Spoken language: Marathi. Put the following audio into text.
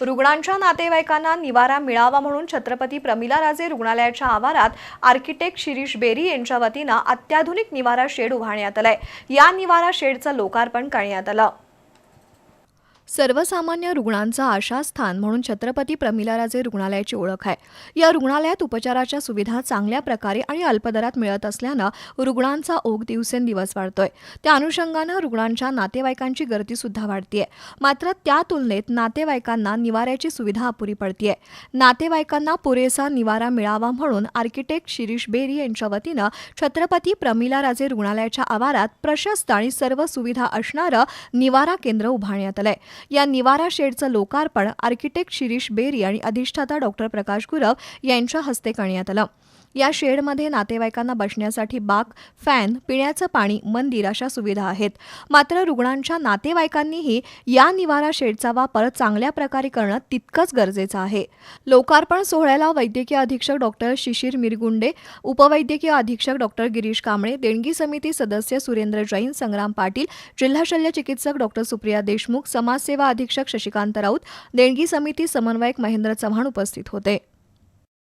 रुग्णांच्या नातेवाईकांना निवारा मिळावा म्हणून छत्रपती प्रमिला राजे रुग्णालयाच्या आवारात आर्किटेक्ट शिरीष बेरी यांच्या वतीनं अत्याधुनिक निवारा शेड उभारण्यात आलाय. या निवारा शेडचं लोकार्पण करण्यात आलं. सर्वसामान्य रुग्णांचं आशास्थान म्हणून छत्रपती प्रमिलाराजे रुग्णालयाची ओळख आहे. या रुग्णालयात उपचाराच्या सुविधा चांगल्या प्रकारे आणि अल्पदरात मिळत असल्यानं रुग्णांचा ओघ दिवसेंदिवस वाढतोय. त्या अनुषंगानं रुग्णांच्या नातेवाईकांची गर्दी सुद्धा वाढतीये. मात्र त्या तुलनेत नातेवाईकांना निवाऱ्याची सुविधा अपुरी पडतीये. नातेवाईकांना पुरेसा निवारा मिळावा म्हणून आर्किटेक्ट शिरीष बेरी यांच्या वतीनं छत्रपती प्रमिलाराजे रुग्णालयाच्या आवारात प्रशस्त आणि सर्व सुविधा असणारं निवारा केंद्र उभारण्यात आलंय. या निवारा शेडचं लोकार्पण आर्किटेक्ट शिरीष बेरी आणि अधिष्ठाता डॉक्टर प्रकाश गुरव यांच्या हस्ते करण्यात आलं. या शेडमध्ये नातेवाईकांना बसण्यासाठी बाक फॅन पिण्याचं पाणी मंदिर अशा सुविधा आहेत. मात्र रुग्णांच्या नातेवाईकांनीही या निवारा शेडचा वापर चांगल्या प्रकारे करणं तितकंच गरजेचं आहे. लोकार्पण सोहळ्याला वैद्यकीय अधीक्षक डॉक्टर शिशिर मिरगुंडे उपवैद्यकीय अधीक्षक डॉक्टर गिरीश कांबळे देणगी समिती सदस्य सुरेंद्र जैन संग्राम पाटील जिल्हा शल्य चिकित्सक डॉक्टर सुप्रिया देशमुख समाजसेवा अधीक्षक शशिकांत राऊत देणगी समिती समन्वयक महेंद्र चव्हाण उपस्थित होते.